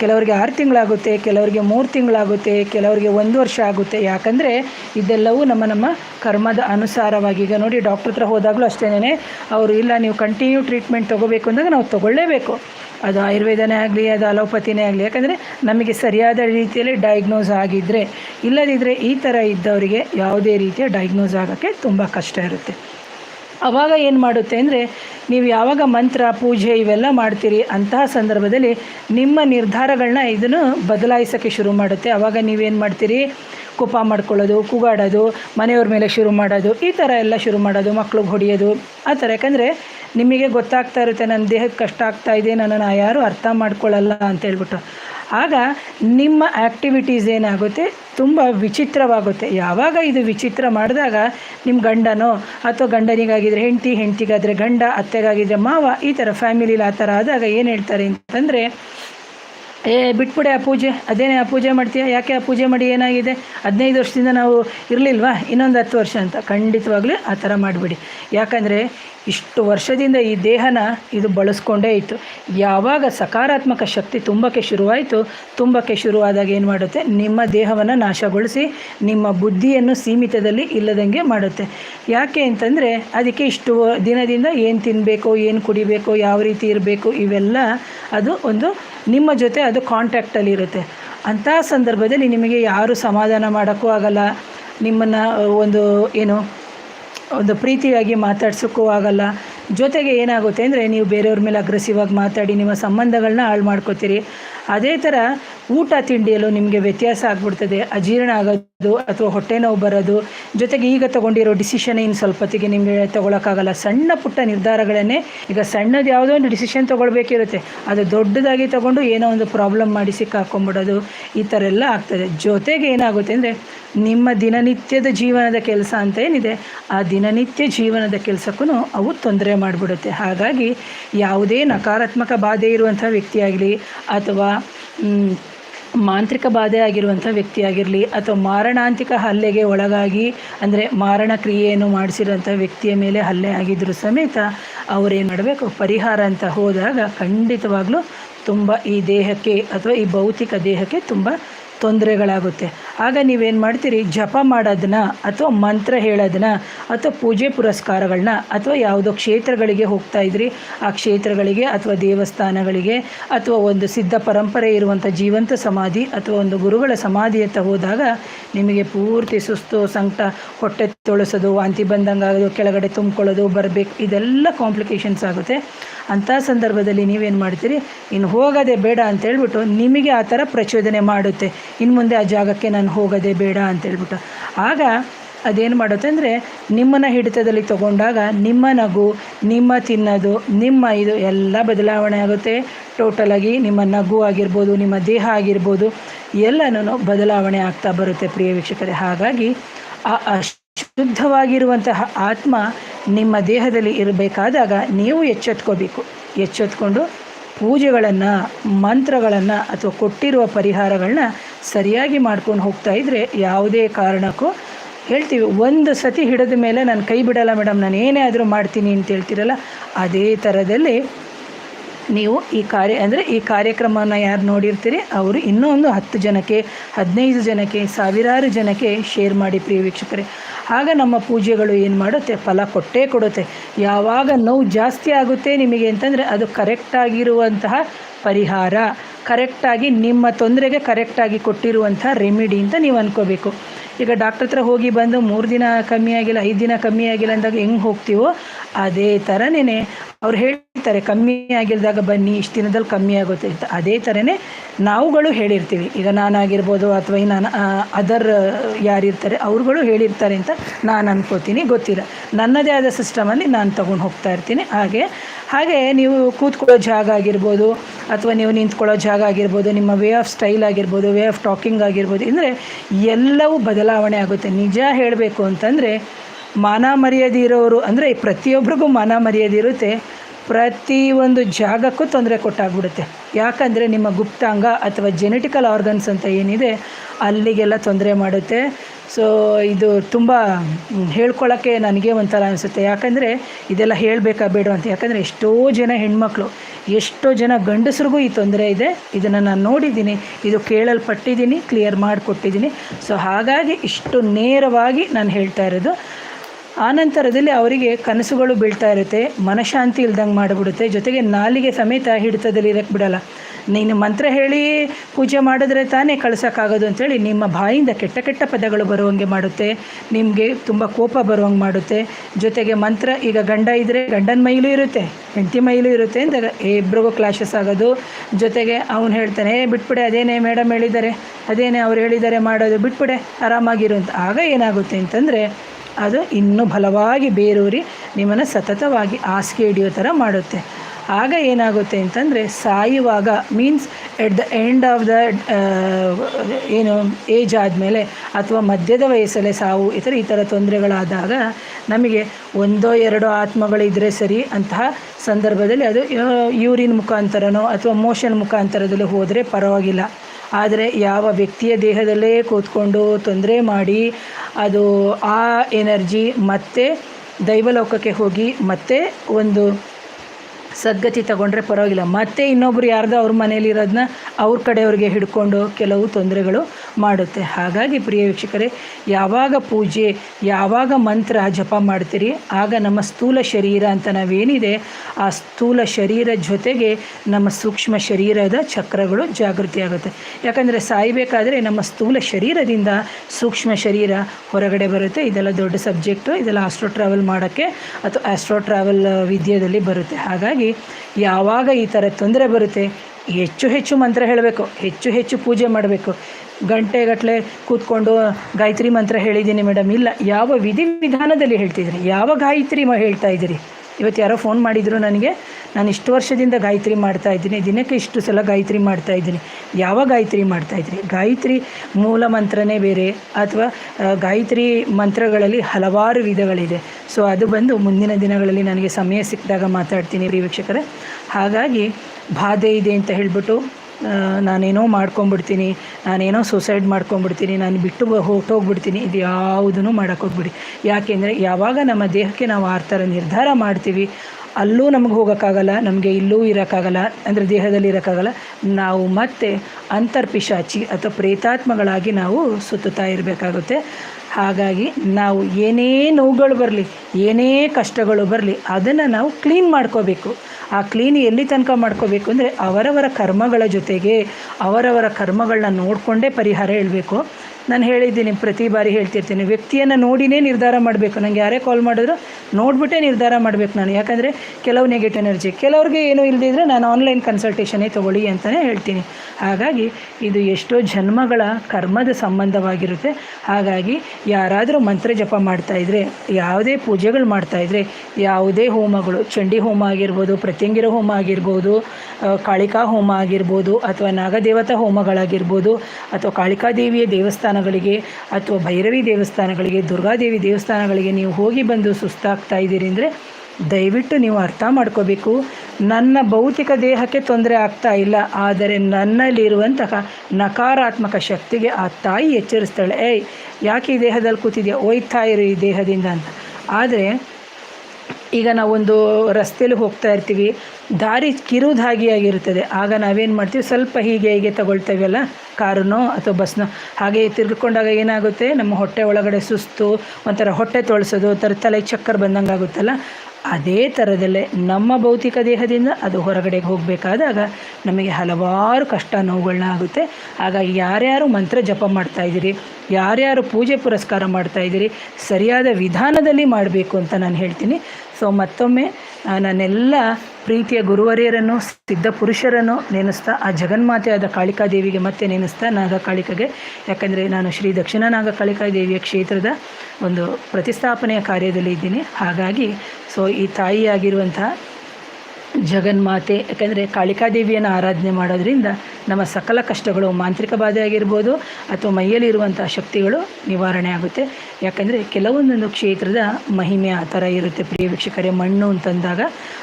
ಕೆಲವರಿಗೆ ಆರು ತಿಂಗಳಾಗುತ್ತೆ, ಕೆಲವರಿಗೆ ಮೂರು ತಿಂಗಳಾಗುತ್ತೆ, ಕೆಲವರಿಗೆ ಒಂದು ವರ್ಷ ಆಗುತ್ತೆ. ಯಾಕಂದರೆ ಇದೆಲ್ಲವೂ ನಮ್ಮ ನಮ್ಮ ಕರ್ಮದ ಅನುಸಾರವಾಗಿ. ಈಗ ನೋಡಿ ಡಾಕ್ಟ್ರ್ ಹತ್ರ ಹೋದಾಗಲೂ ಅಷ್ಟೇನೆ ಅವರು, ಇಲ್ಲ ನೀವು ಕಂಟಿನ್ಯೂ ಟ್ರೀಟ್ಮೆಂಟ್ ತೊಗೋಬೇಕು ಅಂದಾಗ ನಾವು ತೊಗೊಳ್ಳೇಬೇಕು. ಅದು ಆಯುರ್ವೇದನೇ ಆಗಲಿ, ಅದು ಅಲೋಪತಿನೇ ಆಗಲಿ. ಯಾಕಂದರೆ ನಮಗೆ ಸರಿಯಾದ ರೀತಿಯಲ್ಲಿ ಡಯಾಗ್ನೋಸ್ ಆಗಿದ್ದರೆ ಇಲ್ಲದಿದ್ದರೆ ಈ ಥರ ಇದ್ದವರಿಗೆ ಯಾವುದೇ ರೀತಿಯ ಡಯಾಗ್ನೋಸ್ ಆಗೋಕ್ಕೆ ತುಂಬ ಕಷ್ಟ ಇರುತ್ತೆ. ಆವಾಗ ಏನು ಮಾಡುತ್ತೆ ಅಂದರೆ, ನೀವು ಯಾವಾಗ ಮಂತ್ರ, ಪೂಜೆ ಇವೆಲ್ಲ ಮಾಡ್ತೀರಿ ಅಂತಹ ಸಂದರ್ಭದಲ್ಲಿ ನಿಮ್ಮ ನಿರ್ಧಾರಗಳನ್ನ ಇದನ್ನು ಬದಲಾಯಿಸೋಕ್ಕೆ ಶುರು ಮಾಡುತ್ತೆ. ಆವಾಗ ನೀವೇನು ಮಾಡ್ತೀರಿ? ಕುಪ ಮಾಡ್ಕೊಳ್ಳೋದು, ಕೂಗಾಡೋದು, ಮನೆಯವ್ರ ಮೇಲೆ ಶುರು ಮಾಡೋದು, ಈ ಥರ ಎಲ್ಲ ಶುರು ಮಾಡೋದು, ಮಕ್ಳಿಗೆ ಹೊಡೆಯೋದು, ಆ ಥರ ಯಾಕಂದರೆ ನಿಮಗೆ ಗೊತ್ತಾಗ್ತಾ ಇರುತ್ತೆ ನನ್ನ ದೇಹಕ್ಕೆ ಕಷ್ಟ ಆಗ್ತಾ ಇದೆ, ನನ್ನನ್ನು ಯಾರು ಅರ್ಥ ಮಾಡ್ಕೊಳ್ಳಲ್ಲ ಅಂತ ಹೇಳ್ಬಿಟ್ಟು. ಆಗ ನಿಮ್ಮ ಆ್ಯಕ್ಟಿವಿಟೀಸ್ ಏನಾಗುತ್ತೆ? ತುಂಬ ವಿಚಿತ್ರವಾಗುತ್ತೆ. ಯಾವಾಗ ಇದು ವಿಚಿತ್ರ ಮಾಡಿದಾಗ ನಿಮ್ಮ ಗಂಡನೋ ಅಥವಾ ಗಂಡನಿಗಾಗಿದ್ದರೆ ಹೆಂಡತಿ, ಹೆಂಡತಿಗಾದರೆ ಗಂಡ ಅತ್ತೆಗಾಗಿದ್ದರೆ ಮಾವ, ಈ ಥರ ಫ್ಯಾಮಿಲಿಲಿ ಆ ಥರ ಆದಾಗ ಏನು ಹೇಳ್ತಾರೆ ಅಂತಂದರೆ ಏ, ಬಿಟ್ಬಿಡೆ ಆ ಪೂಜೆ. ಅದೇನೇ ಆ ಪೂಜೆ ಮಾಡ್ತೀಯ? ಯಾಕೆ ಆ ಪೂಜೆ ಮಾಡಿ ಏನಾಗಿದೆ? ಹದಿನೈದು ವರ್ಷದಿಂದ ನಾವು ಇರಲಿಲ್ವಾ? ಇನ್ನೊಂದು ಹತ್ತು ವರ್ಷ ಅಂತ. ಖಂಡಿತವಾಗ್ಲೂ ಆ ಥರ ಮಾಡಿಬಿಡಿ. ಯಾಕಂದರೆ ಇಷ್ಟು ವರ್ಷದಿಂದ ಈ ದೇಹನ ಇದು ಬಳಸ್ಕೊಂಡೇ ಇತ್ತು. ಯಾವಾಗ ಸಕಾರಾತ್ಮಕ ಶಕ್ತಿ ತುಂಬಕ್ಕೆ ಶುರುವಾಯಿತು, ತುಂಬಕ್ಕೆ ಶುರುವಾದಾಗ ಏನು ಮಾಡುತ್ತೆ? ನಿಮ್ಮ ದೇಹವನ್ನು ನಾಶಗೊಳಿಸಿ, ನಿಮ್ಮ ಬುದ್ಧಿಯನ್ನು ಸೀಮಿತದಲ್ಲಿ ಇಲ್ಲದಂಗೆ ಮಾಡುತ್ತೆ. ಯಾಕೆ ಅಂತಂದರೆ ಅದಕ್ಕೆ ಇಷ್ಟು ದಿನದಿಂದ ಏನು ತಿನ್ನಬೇಕು ಏನು ಕುಡಿಬೇಕು, ಯಾವ ರೀತಿ ಇರಬೇಕು, ಇವೆಲ್ಲ ಅದು ಒಂದು ನಿಮ್ಮ ಜೊತೆ ಅದು ಕಾಂಟ್ಯಾಕ್ಟಲ್ಲಿ ಇರುತ್ತೆ. ಅಂತಹ ಸಂದರ್ಭದಲ್ಲಿ ನಿಮಗೆ ಯಾರು ಸಮಾಧಾನ ಮಾಡೋಕ್ಕೂ ಆಗಲ್ಲ. ನಿಮ್ಮನ್ನು ಒಂದು, ಏನು, ಒಂದು ಪ್ರೀತಿಯಾಗಿ ಮಾತಾಡ್ಸೋಕ್ಕೂ ಆಗಲ್ಲ. ಜೊತೆಗೆ ಏನಾಗುತ್ತೆ ಅಂದರೆ ನೀವು ಬೇರೆಯವ್ರ ಮೇಲೆ ಅಗ್ರೆಸಿವ್ ಆಗಿ ಮಾತಾಡಿ ನಿಮ್ಮ ಸಂಬಂಧಗಳನ್ನ ಹಾಳು ಮಾಡ್ಕೋತೀರಿ. ಅದೇ ಥರ ಊಟ ತಿಂಡಿಯಲ್ಲೂ ನಿಮಗೆ ವ್ಯತ್ಯಾಸ ಆಗ್ಬಿಡ್ತದೆ, ಅಜೀರ್ಣ ಆಗೋದು ಅಥವಾ ಹೊಟ್ಟೆ ನೋವು ಬರೋದು. ಜೊತೆಗೆ ಈಗ ತಗೊಂಡಿರೋ ಡಿಸಿಷನ್ ಇನ್ನು ಸ್ವಲ್ಪ ಹೊತ್ತಿಗೆ ನಿಮಗೆ ತೊಗೊಳಕ್ಕಾಗಲ್ಲ. ಸಣ್ಣ ಪುಟ್ಟ ನಿರ್ಧಾರಗಳನ್ನೇ ಈಗ ಸಣ್ಣದು ಯಾವುದೋ ಒಂದು ಡಿಸಿಷನ್ ತೊಗೊಳ್ಬೇಕಿರುತ್ತೆ. ಅದು ದೊಡ್ಡದಾಗಿ ತೊಗೊಂಡು ಏನೋ ಒಂದು ಪ್ರಾಬ್ಲಮ್ ಮಾಡಿ ಸಿಕ್ಕಾಕೊಂಡ್ಬಿಡೋದು ಈ ಥರ ಎಲ್ಲ ಆಗ್ತದೆ. ಜೊತೆಗೆ ಏನಾಗುತ್ತೆ ಅಂದರೆ ನಿಮ್ಮ ದಿನನಿತ್ಯದ ಜೀವನದ ಕೆಲಸ ಅಂತ ಏನಿದೆ, ಆ ದಿನನಿತ್ಯ ಜೀವನದ ಕೆಲಸಕ್ಕೂ ಅವು ತೊಂದರೆ ಮಾಡಿಬಿಡುತ್ತೆ. ಹಾಗಾಗಿ ಯಾವುದೇ ನಕಾರಾತ್ಮಕ ಬಾಧೆ ಇರುವಂಥ ವ್ಯಕ್ತಿಯಾಗಲಿ ಅಥವಾ ಮಾಂತ್ರಿಕ ಬಾಧೆ ಆಗಿರುವಂಥ ವ್ಯಕ್ತಿಯಾಗಿರಲಿ ಅಥವಾ ಮಾರಣಾಂತಿಕ ಹಲ್ಲೆಗೆ ಒಳಗಾಗಿ ಅಂದರೆ ಮಾರಣ ಕ್ರಿಯೆಯನ್ನು ಮಾಡಿಸಿರೋಂಥ ವ್ಯಕ್ತಿಯ ಮೇಲೆ ಹಲ್ಲೆ ಆಗಿದ್ದರೂ ಸಮೇತ ಅವರೇನು ಮಾಡಬೇಕು? ಪರಿಹಾರ ಅಂತ ಹೋದಾಗ ಖಂಡಿತವಾಗ್ಲೂ ತುಂಬ ಈ ದೇಹಕ್ಕೆ ಅಥವಾ ಈ ಭೌತಿಕ ದೇಹಕ್ಕೆ ತುಂಬ ತೊಂದರೆಗಳಾಗುತ್ತೆ. ಆಗ ನೀವೇನು ಮಾಡ್ತೀರಿ? ಜಪ ಮಾಡೋದನ್ನ ಅಥವಾ ಮಂತ್ರ ಹೇಳೋದನ್ನ ಅಥವಾ ಪೂಜೆ ಪುರಸ್ಕಾರಗಳನ್ನ ಅಥವಾ ಯಾವುದೋ ಕ್ಷೇತ್ರಗಳಿಗೆ ಹೋಗ್ತಾ ಇದ್ರಿ. ಆ ಕ್ಷೇತ್ರಗಳಿಗೆ ಅಥವಾ ದೇವಸ್ಥಾನಗಳಿಗೆ ಅಥವಾ ಒಂದು ಸಿದ್ಧ ಪರಂಪರೆ ಇರುವಂಥ ಜೀವಂತ ಸಮಾಧಿ ಅಥವಾ ಒಂದು ಗುರುಗಳ ಸಮಾಧಿ ಅಂತ ಹೋದಾಗ ನಿಮಗೆ ಪೂರ್ತಿ ಸುಸ್ತು, ಸಂಕಟ, ಹೊಟ್ಟೆ ತೊಳಸೋದು, ವಾಂತಿ ಬಂದಂಗೆ ಆಗೋದು ಕೆಳಗಡೆ ತುಂಬ್ಕೊಳ್ಳೋದು, ಬರಬೇಕು, ಇದೆಲ್ಲ ಕಾಂಪ್ಲಿಕೇಶನ್ಸ್ ಆಗುತ್ತೆ. ಅಂಥ ಸಂದರ್ಭದಲ್ಲಿ ನೀವೇನು ಮಾಡ್ತೀರಿ? ಇನ್ನು ಹೋಗೋದೇ ಬೇಡ ಅಂತ ಹೇಳ್ಬಿಟ್ಟು ನಿಮಗೆ ಆ ಥರ ಪ್ರಚೋದನೆ ಮಾಡುತ್ತೆ. ಇನ್ನು ಮುಂದೆ ಆ ಜಾಗಕ್ಕೆ ನಾನು ಹೋಗೋದೇ ಬೇಡ ಅಂತ ಹೇಳ್ಬಿಟ್ಟು. ಆಗ ಅದೇನು ಮಾಡುತ್ತೆ ಅಂದರೆ ನಿಮ್ಮನ್ನು ಹಿಡಿತದಲ್ಲಿ ತಗೊಂಡಾಗ ನಿಮ್ಮ ನಗು, ನಿಮ್ಮ ತಿನ್ನೋದು, ನಿಮ್ಮ ಇದು ಎಲ್ಲ ಬದಲಾವಣೆ ಆಗುತ್ತೆ. ಟೋಟಲಾಗಿ ನಿಮ್ಮ ನಗು ಆಗಿರ್ಬೋದು, ನಿಮ್ಮ ದೇಹ ಆಗಿರ್ಬೋದು ಎಲ್ಲನೂ ಬದಲಾವಣೆ ಆಗ್ತಾ ಬರುತ್ತೆ ಪ್ರಿಯ ವೀಕ್ಷಕರೇ. ಹಾಗಾಗಿ ಆ ಅಶುದ್ಧವಾಗಿರುವಂತಹ ಆತ್ಮ ನಿಮ್ಮ ದೇಹದಲ್ಲಿ ಇರಬೇಕಾದಾಗ ನೀವು ಎಚ್ಚೆತ್ಕೋಬೇಕು. ಎಚ್ಚೆತ್ಕೊಂಡು ಪೂಜೆಗಳನ್ನು, ಮಂತ್ರಗಳನ್ನು ಅಥವಾ ಕೊಟ್ಟಿರುವ ಪರಿಹಾರಗಳನ್ನ ಸರಿಯಾಗಿ ಮಾಡ್ಕೊಂಡು ಹೋಗ್ತಾ ಇದ್ದರೆ ಯಾವುದೇ ಕಾರಣಕ್ಕೂ ಹೇಳ್ತೀವಿ, ಒಂದು ಸತಿ ಹಿಡಿದ ಮೇಲೆ ನಾನು ಕೈ ಬಿಡಲ್ಲ ಮೇಡಮ್, ನಾನು ಏನೇ ಆದರೂ ಮಾಡ್ತೀನಿ ಅಂತ ಹೇಳ್ತೀರಲ್ಲ, ಅದೇ ಥರದಲ್ಲಿ ನೀವು ಈ ಕಾರ್ಯ, ಅಂದರೆ ಈ ಕಾರ್ಯಕ್ರಮನ ಯಾರು ನೋಡಿರ್ತೀರಿ? ಅವರು ಇನ್ನೂ ಒಂದು ಹತ್ತು ಜನಕ್ಕೆ, ಹದಿನೈದು ಜನಕ್ಕೆ, ಸಾವಿರಾರು ಜನಕ್ಕೆ ಶೇರ್ ಮಾಡಿ ಪ್ರಿಯ ವೀಕ್ಷಕರೇ. ಆಗ ನಮ್ಮ ಪೂಜೆಗಳು ಏನು ಮಾಡುತ್ತೆ? ಫಲ ಕೊಟ್ಟೇ ಕೊಡುತ್ತೆ. ಯಾವಾಗ ನೋವು ಜಾಸ್ತಿ ಆಗುತ್ತೆ ನಿಮಗೆ ಅಂತಂದರೆ ಅದು ಕರೆಕ್ಟಾಗಿರುವಂತಹ ಪರಿಹಾರ. ಕರೆಕ್ಟಾಗಿ ನಿಮ್ಮ ತೊಂದರೆಗೆ ಕರೆಕ್ಟಾಗಿ ಕೊಟ್ಟಿರುವಂಥ ರೆಮಿಡಿ ಅಂತ ನೀವು ಅಂದ್ಕೋಬೇಕು ಈಗ ಡಾಕ್ಟ್ರ್ ಹತ್ರ ಹೋಗಿ ಬಂದು ಮೂರು ದಿನ ಕಮ್ಮಿ ಆಗಿಲ್ಲ, ಐದು ದಿನ ಕಮ್ಮಿ ಆಗಿಲ್ಲ ಅಂದಾಗ ಹೆಂಗೆ ಹೋಗ್ತೀವೋ ಅದೇ ಥರನೇ ಅವ್ರು ಹೇಳ್ತಾರೆ, ಕಮ್ಮಿ ಆಗಿಲ್ದಾಗ ಬನ್ನಿ, ಇಷ್ಟು ದಿನದಲ್ಲಿ ಕಮ್ಮಿ ಆಗುತ್ತೆ ಅಂತ. ಅದೇ ಥರನೇ ನಾವುಗಳು ಹೇಳಿರ್ತೀವಿ. ಈಗ ನಾನಾಗಿರ್ಬೋದು ಅಥವಾ ನಾನು ಅದರ್ ಯಾರಿರ್ತಾರೆ, ಅವ್ರುಗಳು ಹೇಳಿರ್ತಾರೆ ಅಂತ ನಾನು ಅನ್ಕೋತೀನಿ, ಗೊತ್ತಿಲ್ಲ. ನನ್ನದೇ ಆದ ಸಿಸ್ಟಮಲ್ಲಿ ನಾನು ತೊಗೊಂಡು ಹೋಗ್ತಾ ಇರ್ತೀನಿ. ಹಾಗೆ ಹಾಗೆ ನೀವು ಕೂತ್ಕೊಳ್ಳೋ ಜಾಗ ಆಗಿರ್ಬೋದು ಅಥವಾ ನೀವು ನಿಂತ್ಕೊಳ್ಳೋ ಜಾಗ ಆಗಿರ್ಬೋದು, ನಿಮ್ಮ ವೇ ಆಫ್ ಸ್ಟೈಲ್ ಆಗಿರ್ಬೋದು ವೇ ಆಫ್ ಟಾಕಿಂಗ್ ಆಗಿರ್ಬೋದು, ಅಂದರೆ ಎಲ್ಲವೂ ಬದಲಾವಣೆ ಆಗುತ್ತೆ. ನಿಜ ಹೇಳಬೇಕು ಅಂತಂದರೆ, ಮಾನ ಮರ್ಯಾದೆ ಇರೋರು, ಅಂದರೆ ಪ್ರತಿಯೊಬ್ಬರಿಗೂ ಮಾನ ಮರ್ಯಾದೆ ಇರುತ್ತೆ. ಪ್ರತಿಯೊಂದು ಜಾಗಕ್ಕೂ ತೊಂದರೆ ಕೊಟ್ಟಾಗ್ಬಿಡುತ್ತೆ. ಯಾಕಂದರೆ ನಿಮ್ಮ ಗುಪ್ತಾಂಗ ಅಥವಾ ಜೆನೆಟಿಕಲ್ ಆರ್ಗನ್ಸ್ ಅಂತ ಏನಿದೆ, ಅಲ್ಲಿಗೆಲ್ಲ ತೊಂದರೆ ಮಾಡುತ್ತೆ. ಸೊ ಇದು ತುಂಬ ಹೇಳ್ಕೊಳ್ಳೋಕ್ಕೆ ನನಗೆ ಒಂಥರ ಅನಿಸುತ್ತೆ. ಯಾಕಂದರೆ, ಇದೆಲ್ಲ ಹೇಳಬೇಕಾ ಬೇಡ ಅಂತ. ಯಾಕಂದರೆ ಎಷ್ಟೋ ಜನ ಹೆಣ್ಮಕ್ಳು ಎಷ್ಟೋ ಜನ ಗಂಡಸ್ರಿಗೂ ಈ ತೊಂದರೆ ಇದೆ. ಇದನ್ನು ನಾನು ನೋಡಿದ್ದೀನಿ. ಇದು ಕೇಳಲ್ಪಟ್ಟಿದ್ದೀನಿ ಕ್ಲಿಯರ್ ಮಾಡಿಕೊಟ್ಟಿದ್ದೀನಿ. ಸೊ ಹಾಗಾಗಿ ಇಷ್ಟು ನೇರವಾಗಿ ನಾನು ಹೇಳ್ತಾ ಇರೋದು. ಆನಂತರದಲ್ಲಿ ಅವರಿಗೆ ಕನಸುಗಳು ಬೀಳ್ತಾ ಇರುತ್ತೆ. ಮನಃಶಾಂತಿ ಇಲ್ದಂಗೆ ಮಾಡಿಬಿಡುತ್ತೆ. ಜೊತೆಗೆ ನಾಲಿಗೆ ಸಮೇತ ಹಿಡಿತದಲ್ಲಿ ಇರಕ್ಕೆ ಬಿಡಲ್ಲ. ನೀನು ಮಂತ್ರ ಹೇಳಿ ಪೂಜೆ ಮಾಡಿದ್ರೆ ತಾನೇ ಕಳ್ಸೋಕ್ಕಾಗೋದು ಅಂಥೇಳಿ ನಿಮ್ಮ ಬಾಯಿಂದ ಕೆಟ್ಟ ಕೆಟ್ಟ ಪದಗಳು ಬರುವಂಗೆ ಮಾಡುತ್ತೆ. ನಿಮಗೆ ತುಂಬ ಕೋಪ ಬರುವಂಗೆ ಮಾಡುತ್ತೆ. ಜೊತೆಗೆ ಮಂತ್ರ, ಈಗ ಗಂಡ ಇದ್ದರೆ ಗಂಡನ ಮೈಲೂ ಇರುತ್ತೆ, ಹೆಂಡತಿ ಮೈಲೂ ಇರುತ್ತೆ ಅಂತ ಇಬ್ರಿಗೂ ಕ್ಲಾಶಸ್ ಆಗೋದು. ಜೊತೆಗೆ ಅವನು ಹೇಳ್ತಾನೆ, ಏ, ಬಿಟ್ಬಿಡೆ, ಅದೇನೇ ಮೇಡಮ್ ಹೇಳಿದ್ದಾರೆ, ಅದೇನೇ ಅವ್ರು ಹೇಳಿದ್ದಾರೆ ಮಾಡೋದು, ಬಿಟ್ಬಿಡೆ, ಆರಾಮಾಗಿರು ಅಂತ. ಆಗ ಏನಾಗುತ್ತೆ ಅಂತಂದರೆ ಅದು ಇನ್ನೂ ಬಲವಾಗಿ ಬೇರೂರಿ ನಿಮ್ಮನ್ನು ಸತತವಾಗಿ ಹಾಸಿಗೆ ಹಿಡಿಯೋ ಥರ ಮಾಡುತ್ತೆ. ಆಗ ಏನಾಗುತ್ತೆ ಅಂತಂದರೆ ಸಾಯುವಾಗ means at the end of the ಏನು ಏಜ್ ಆದಮೇಲೆ ಅಥವಾ ಮಧ್ಯದ ವಯಸ್ಸಲ್ಲೇ ಸಾವು, ಈ ಥರ ಈ ಥರ ತೊಂದರೆಗಳಾದಾಗ ನಮಗೆ ಒಂದೋ ಎರಡೋ ಆತ್ಮಗಳಿದ್ದರೆ ಸರಿ ಅಂತಹ ಸಂದರ್ಭದಲ್ಲಿ ಅದು ಯೂರಿನ್ ಮುಖಾಂತರನೋ ಅಥವಾ ಮೋಷನ್ ಮುಖಾಂತರದಲ್ಲಿ ಹೋದರೆ ಪರವಾಗಿಲ್ಲ. ಆದರೆ ಯಾವ ವ್ಯಕ್ತಿಯ ದೇಹದಲ್ಲೇ ಕೂತ್ಕೊಂಡು ತೊಂದರೆ ಮಾಡಿ, ಅದು ಆ ಎನರ್ಜಿ ಮತ್ತೆ ದೈವಲೋಕಕ್ಕೆ ಹೋಗಿ ಮತ್ತೆ ಒಂದು ಸದ್ಗತಿ ತಗೊಂಡ್ರೆ ಪರವಾಗಿಲ್ಲ. ಮತ್ತೆ ಇನ್ನೊಬ್ರು ಯಾರ್ದೋ ಅವ್ರ ಮನೇಲಿರೋದನ್ನ ಅವ್ರ ಕಡೆಯವ್ರಿಗೆ ಹಿಡ್ಕೊಂಡು ಕೆಲವು ತೊಂದರೆಗಳು ಮಾಡುತ್ತೆ. ಹಾಗಾಗಿ ಪ್ರಿಯ ವೀಕ್ಷಕರೇ, ಯಾವಾಗ ಪೂಜೆ, ಯಾವಾಗ ಮಂತ್ರ ಜಪ ಮಾಡ್ತೀರಿ, ಆಗ ನಮ್ಮ ಸ್ಥೂಲ ಶರೀರ ಅಂತ ನಾವೇನಿದೆ, ಆ ಸ್ಥೂಲ ಶರೀರ ಜೊತೆಗೆ ನಮ್ಮ ಸೂಕ್ಷ್ಮ ಶರೀರದ ಚಕ್ರಗಳು ಜಾಗೃತಿ ಆಗುತ್ತೆ ಯಾಕಂದರೆ ಸಾಯಬೇಕಾದರೆ ನಮ್ಮ ಸ್ಥೂಲ ಶರೀರದಿಂದ ಸೂಕ್ಷ್ಮ ಶರೀರ ಹೊರಗಡೆ ಬರುತ್ತೆ. ಇದೆಲ್ಲ ದೊಡ್ಡ ಸಬ್ಜೆಕ್ಟು. ಇದೆಲ್ಲ ಆಸ್ಟ್ರೋ ಟ್ರಾವೆಲ್ ಮಾಡೋಕ್ಕೆ ಅಥವಾ ಆಸ್ಟ್ರೋ ಟ್ರಾವೆಲ್ ವಿದ್ಯೆಯಲ್ಲಿ ಬರುತ್ತೆ. ಹಾಗಾಗಿ ಯಾವಾಗ ಈ ಥರ ತೊಂದರೆ ಬರುತ್ತೆ, ಹೆಚ್ಚು ಹೆಚ್ಚು ಮಂತ್ರ ಹೇಳಬೇಕು. ಹೆಚ್ಚು ಹೆಚ್ಚು ಪೂಜೆ ಮಾಡಬೇಕು. ಗಂಟೆಗಟ್ಟಲೆ ಕೂತ್ಕೊಂಡು ಗಾಯತ್ರಿ ಮಂತ್ರ ಹೇಳಿದ್ದೀನಿ ಮೇಡಮ್. ಇಲ್ಲ, ಯಾವ ವಿಧಿ ವಿಧಾನದಲ್ಲಿ ಹೇಳ್ತಿದ್ದೀರಿ ಯಾವ ಗಾಯತ್ರಿ ಮ ಹೇಳ್ತಾ ಇದ್ದೀರಿ? ಇವತ್ತು ಯಾರೋ ಫೋನ್ ಮಾಡಿದರು ನನಗೆ, ನಾನು ಇಷ್ಟು ವರ್ಷದಿಂದ ಗಾಯತ್ರಿ ಮಾಡ್ತಾ ಇದ್ದೀನಿ, ದಿನಕ್ಕೆ ಇಷ್ಟು ಸಲ ಗಾಯತ್ರಿ ಮಾಡ್ತಾ ಇದ್ದೀನಿ. ಯಾವ ಗಾಯತ್ರಿ ಮಾಡ್ತಾ ಇದ್ದೀರಿ? ಗಾಯತ್ರಿ ಮೂಲ ಮಂತ್ರನೇ ಬೇರೆ, ಅಥವಾ ಗಾಯತ್ರಿ ಮಂತ್ರಗಳಲ್ಲಿ ಹಲವಾರು ವಿಧಗಳಿದೆ. ಸೊ, ಅದು ಬಂದು ಮುಂದಿನ ದಿನಗಳಲ್ಲಿ ನನಗೆ ಸಮಯ ಸಿಕ್ಕಿದಾಗ ಮಾತಾಡ್ತೀನಿ ಪ್ರಿಯ ವೀಕ್ಷಕರೇ. ಹಾಗಾಗಿ ಬಾಧೆ ಇದೆ ಅಂತ ಹೇಳಿಬಿಟ್ಟು ನಾನೇನೋ ಮಾಡ್ಕೊಂಬಿಡ್ತೀನಿ, ನಾನೇನೋ ಸೂಸೈಡ್ ಮಾಡ್ಕೊಂಬಿಡ್ತೀನಿ, ನಾನು ಬಿಟ್ಟು ಹೊರಟೋಗ್ಬಿಡ್ತೀನಿ ಇದು ಇದು ಯಾವುದೂ ಮಾಡೋಕ್ಕೋಗ್ಬಿಡಿ ಯಾಕೆಂದರೆ ಯಾವಾಗ ನಮ್ಮ ದೇಹಕ್ಕೆ ನಾವು ಆ ಥರ ನಿರ್ಧಾರ ಮಾಡ್ತೀವಿ, ಅಲ್ಲೂ ನಮಗೆ ಹೋಗೋಕ್ಕಾಗಲ್ಲ, ನಮಗೆ ಇಲ್ಲೂ ಇರೋಕ್ಕಾಗಲ್ಲ, ಅಂದರೆ ದೇಹದಲ್ಲಿ ಇರೋಕ್ಕಾಗಲ್ಲ, ನಾವು ಮತ್ತೆ ಅಂತರ್ಪಿಶಾಚಿ ಅಥವಾ ಪ್ರೇತಾತ್ಮಗಳಾಗಿ ನಾವು ಸುತ್ತುತ್ತಾ ಇರಬೇಕಾಗುತ್ತೆ. ಹಾಗಾಗಿ ನಾವು ಏನೇ ನೋವುಗಳು ಬರಲಿ, ಏನೇ ಕಷ್ಟಗಳು ಬರಲಿ, ಅದನ್ನು ನಾವು ಕ್ಲೀನ್ ಮಾಡ್ಕೋಬೇಕು. ಆ ಕ್ಲೀನ್ ಎಲ್ಲಿ ತನಕ ಮಾಡ್ಕೋಬೇಕು ಅಂದರೆ ಅವರವರ ಕರ್ಮಗಳ ಜೊತೆಗೆ ಅವರವರ ಕರ್ಮಗಳನ್ನ ನೋಡಿಕೊಂಡೇ ಪರಿಹಾರ ಹೇಳಬೇಕು. ನಾನು ಹೇಳಿದ್ದೀನಿ, ಪ್ರತಿ ಬಾರಿ ಹೇಳ್ತಿರ್ತೀನಿ, ವ್ಯಕ್ತಿಯನ್ನು ನೋಡಿನೇ ನಿರ್ಧಾರ ಮಾಡಬೇಕು. ನನಗೆ ಯಾರೇ ಕಾಲ್ ಮಾಡಿದ್ರು ನೋಡಿಬಿಟ್ಟೇ ನಿರ್ಧಾರ ಮಾಡಬೇಕು ನಾನು. ಯಾಕಂದರೆ ಕೆಲವು ನೆಗೆಟಿವ್ ಎನರ್ಜಿ ಕೆಲವ್ರಿಗೆ ಏನೂ ಇಲ್ಲದಿದ್ದರೆ ನಾನು ಆನ್ಲೈನ್ ಕನ್ಸಲ್ಟೇಷನೇ ತೊಗೊಳ್ಳಿ ಅಂತಲೇ ಹೇಳ್ತೀನಿ. ಹಾಗಾಗಿ ಇದು ಎಷ್ಟೋ ಜನ್ಮಗಳ ಕರ್ಮದ ಸಂಬಂಧವಾಗಿರುತ್ತೆ. ಹಾಗಾಗಿ ಯಾರಾದರೂ ಮಂತ್ರ ಜಪ ಮಾಡ್ತಾಯಿದ್ರೆ ಯಾವುದೇ ಪೂಜೆಗಳು ಮಾಡ್ತಾಯಿದ್ರೆ ಯಾವುದೇ ಹೋಮಗಳು, ಚಂಡಿ ಹೋಮ ಆಗಿರ್ಬೋದು, ಪ್ರತ್ಯಂಗಿರ ಹೋಮ ಆಗಿರ್ಬೋದು ಕಾಳಿಕಾ ಹೋಮ ಆಗಿರ್ಬೋದು, ಅಥವಾ ನಾಗದೇವತಾ ಹೋಮಗಳಾಗಿರ್ಬೋದು, ಅಥವಾ ಕಾಳಿಕಾದೇವಿಯ ದೇವಸ್ಥಾನಗಳಿಗೆ ಅಥವಾ ಭೈರವಿ ದೇವಸ್ಥಾನಗಳಿಗೆ, ದುರ್ಗಾದೇವಿ ದೇವಸ್ಥಾನಗಳಿಗೆ ನೀವು ಹೋಗಿ ಬಂದು ಸುಸ್ತಾಗ್ತಾ ಇದ್ದೀರಿ ಅಂದರೆ ದಯವಿಟ್ಟು ನೀವು ಅರ್ಥ ಮಾಡ್ಕೋಬೇಕು. ನನ್ನ ಭೌತಿಕ ದೇಹಕ್ಕೆ ತೊಂದರೆ ಆಗ್ತಾ ಇಲ್ಲ, ಆದರೆ ನನ್ನಲ್ಲಿರುವಂತಹ ನಕಾರಾತ್ಮಕ ಶಕ್ತಿಗೆ ಆ ತಾಯಿ ಎಚ್ಚರಿಸ್ತಾಳೆ. ಏಯ್, ಯಾಕೆ ಈ ದೇಹದಲ್ಲಿ ಕೂತಿದೆಯಾ? ಓಯ್ತಾ ಇರು ಈ ದೇಹದಿಂದ ಅಂತ. ಆದರೆ ಈಗ ನಾವೊಂದು ರಸ್ತೆಯಲ್ಲಿ ಹೋಗ್ತಾ ಇರ್ತೀವಿ. ದಾರಿ ಕಿರುದಾಗಿಯಾಗಿರುತ್ತದೆ ಆಗ ನಾವೇನು ಮಾಡ್ತೀವಿ? ಸ್ವಲ್ಪ ಹೀಗೆ ಹೀಗೆ ತಗೊಳ್ತೇವಲ್ಲ ಕಾರನ್ನೋ ಅಥವಾ ಬಸ್ನೋ? ಹಾಗೆ ತಿರ್ಗಿಕೊಂಡಾಗ ಏನಾಗುತ್ತೆ? ನಮ್ಮ ಹೊಟ್ಟೆ ಒಳಗಡೆ ಸುಸ್ತು, ಒಂಥರ ಹೊಟ್ಟೆ ತೊಳಸೋದು, ಒಂಥರ ತಲೆಗೆ ಚಕ್ಕರ್ ಬಂದಂಗೆ ಆಗುತ್ತಲ್ಲ ಅದೇ ಥರದಲ್ಲೇ ನಮ್ಮ ಭೌತಿಕ ದೇಹದಿಂದ ಅದು ಹೊರಗಡೆಗೆ ಹೋಗಬೇಕಾದಾಗ ನಮಗೆ ಹಲವಾರು ಕಷ್ಟ ನೋವುಗಳನ್ನ ಆಗುತ್ತೆ. ಹಾಗಾಗಿ ಯಾರ್ಯಾರು ಮಂತ್ರ ಜಪ ಮಾಡ್ತಾ ಇದ್ದೀರಿ, ಯಾರ್ಯಾರು ಪೂಜೆ ಪುರಸ್ಕಾರ ಮಾಡ್ತಾ ಇದ್ದೀರಿ, ಸರಿಯಾದ ವಿಧಾನದಲ್ಲಿ ಮಾಡಬೇಕು ಅಂತ ನಾನು ಹೇಳ್ತೀನಿ. ಸೊ ಮತ್ತೊಮ್ಮೆ ನಾನೆಲ್ಲ ಪ್ರೀತಿಯ ಗುರುವರಿಯರನ್ನು, ಸಿದ್ಧ ಪುರುಷರನ್ನು ನೆನೆಸ್ತಾ ಆ ಜಗನ್ಮಾತೆಯಾದ ಕಾಳಿಕಾದೇವಿಗೆ ಮತ್ತೆ ನೆನೆಸ್ತಾ ನಾಗಕಾಳಿಕಾಗೆ. ಯಾಕಂದರೆ ನಾನು ಶ್ರೀ ದಕ್ಷಿಣ ನಾಗ ಕಾಳಿಕಾ ದೇವಿಯ ಕ್ಷೇತ್ರದ ಒಂದು ಪ್ರತಿಸ್ಥಾಪನೆಯ ಕಾರ್ಯದಲ್ಲಿ ಇದ್ದೀನಿ. ಹಾಗಾಗಿ, ಸೊ ಈ ತಾಯಿಯಾಗಿರುವಂತಹ ಜಗನ್ಮಾತೆ, ಯಾಕಂದರೆ ಕಾಳಿಕಾದೇವಿಯನ್ನು ಆರಾಧನೆ ಮಾಡೋದ್ರಿಂದ ನಮ್ಮ ಸಕಲ ಕಷ್ಟಗಳು ಮಾಂತ್ರಿಕ ಬಾಧೆ ಆಗಿರ್ಬೋದು ಅಥವಾ ಮೈಯಲ್ಲಿರುವಂಥ ಶಕ್ತಿಗಳು ನಿವಾರಣೆ ಆಗುತ್ತೆ. ಯಾಕಂದರೆ ಕೆಲವೊಂದೊಂದು ಕ್ಷೇತ್ರದ ಮಹಿಮೆ ಆ ಥರ ಇರುತ್ತೆ. ಪ್ರಿಯ ವೀಕ್ಷಕರೇ, ಮಣ್ಣು ಅಂತಂದಾಗ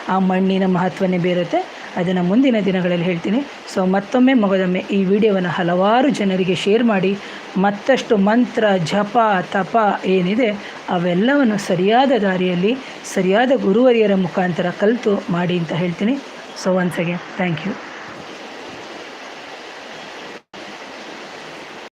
ಆ ಮಣ್ಣಿನ ಮಹತ್ವನೇ ಬೇರುತ್ತೆ. ಅದನ್ನು ಮುಂದಿನ ದಿನಗಳಲ್ಲಿ ಹೇಳ್ತೀನಿ. ಸೊ ಮತ್ತೊಮ್ಮೆ ಮಗದೊಮ್ಮೆ ಈ ವಿಡಿಯೋವನ್ನು ಹಲವಾರು ಜನರಿಗೆ ಶೇರ್ ಮಾಡಿ, ಮತ್ತಷ್ಟು ಮಂತ್ರ, ಜಪ, ತಪ ಏನಿದೆ ಅವೆಲ್ಲವನ್ನು ಸರಿಯಾದ ದಾರಿಯಲ್ಲಿ, ಸರಿಯಾದ ಗುರುವರಿಯರ ಮುಖಾಂತರ ಕಲಿತು ಮಾಡಿ ಅಂತ ಹೇಳ್ತೀನಿ. So once again thank you